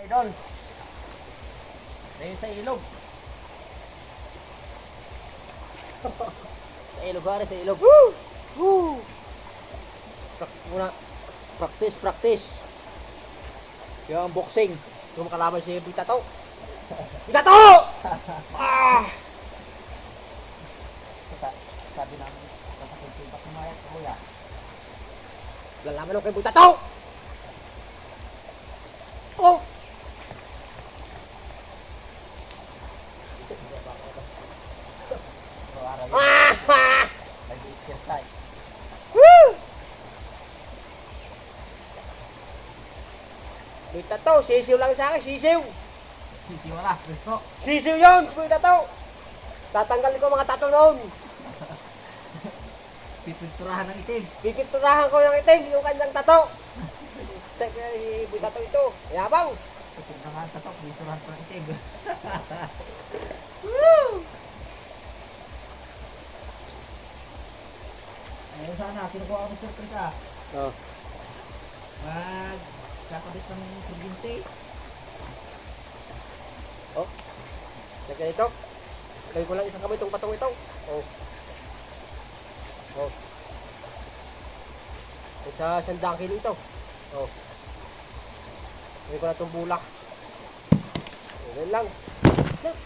Idol. Dahil sa ilog. sa ilog, pare, sa ilog. Woo! Woo! Muna. Practice, practice. Yung ang boxing. Yung makalaban si Bitato. Bitato! ah! Sa, sabi namin, ba't kumayat ko kuya? Lalaman ako kay Bitato! Oh! Araw-araw yun, Ah! nag-exercise. Woo! Bitato, sisiw lang sa akin, sisiw. Sisi wala, gusto. Sisiw yun, Bitato. Tatanggalin ko mga tato noon. Pipinturahan ng itim. Pipinturahan ko yung itim, yung kanyang tato. Teka, Bitato ito. Yabang. Pipinturahan sa top, pipinturahan ng itim. Woo! Ayun sana, kinukuha ko ng surprise ah. Oh. Mag, kakabit ng kuryente. Oh. Teka ito. Lagay ko lang isang kamay itong patong ito. Oh. Oh. Isa sandang kilo ito. Oh. Lagay ko lang itong bulak. Ganyan lang. Wah!